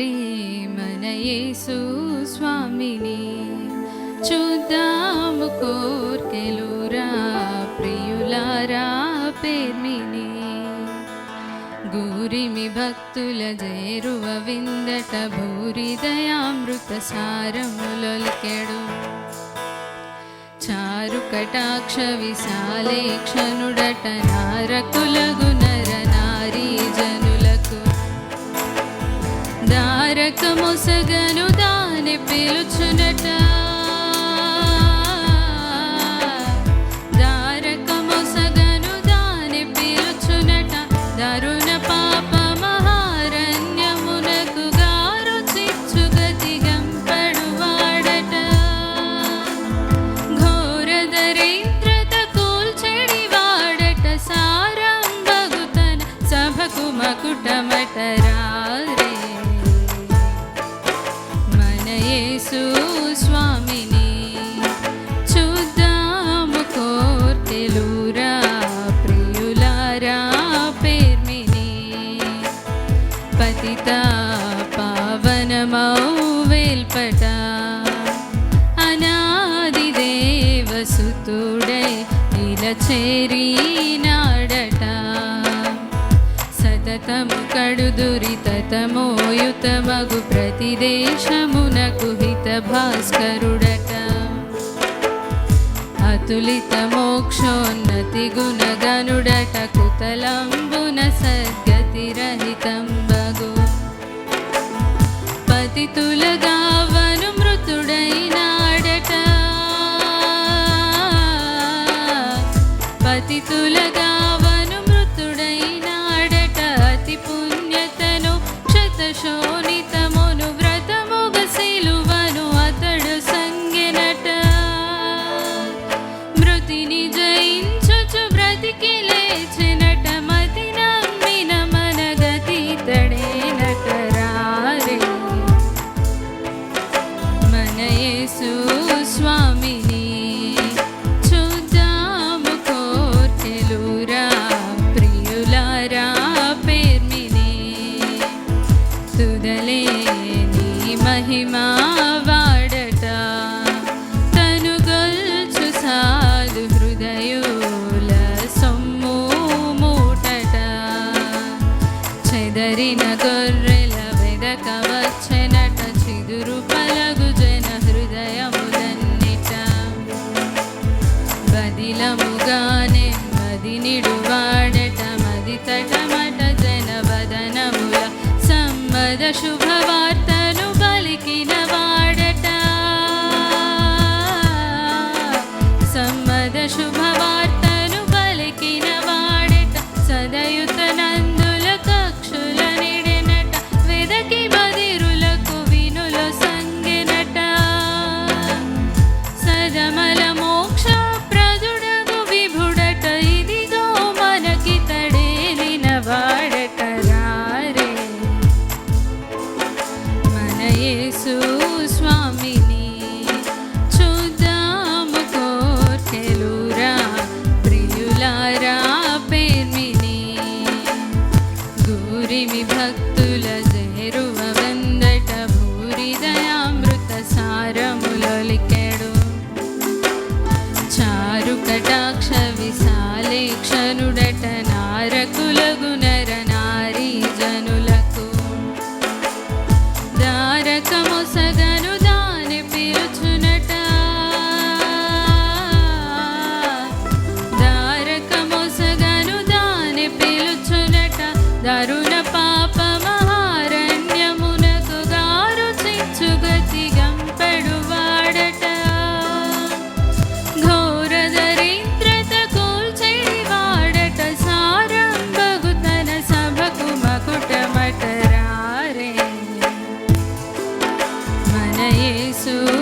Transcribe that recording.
రే మన యేసు స్వామిని చూద్దాము కోర్కెలురా ప్రియులారా పేర్మిని. గూరిమి భక్తుల జేరువ విందట భూరి దయామృత సారములొలికెడు. చారు కటాక్ష విశాలేక్షనుడట నారకులగు నరన దారక మొసగను దాని పిలుచునట. దారక మొసగను దాని పిలుచునట. దారుణ పాప మహారణ్యమునకు గారు చిచ్చుగతి గంపడువాడట ఘోర దరిద్రత సారంబగుతన సభకు యేసు స్వామిని చూద్దాము కోర్కెలురా ప్రియులారా పేర్మిని. పతిత పావనమౌ వేల్పట అనాది దేవసుతుడై ఇలా సతతము కడు దురితమోయుతమగు ప్రతి దేశమునకు హిత భాస్కరుడట అతులిత మోక్షోన్నతి గుణగనుడట కుతలంబున సద్గతి రహితంబగు పతితులగావను మృతుడైనాడట. పతితులగావను మహిమా వాడట. తను గొల్చు సాధు హృదయుల సొమ్ము మూటట. చెదరిన గొర్రెల వెదక వచ్చెనట. చిదురు పలగు జన హృదయములన్నిట. బదిలముగానే మది నిడువాడట మది తటమట జన వదనముల సమ్మద శుభవార్తను చారు இயேசுவே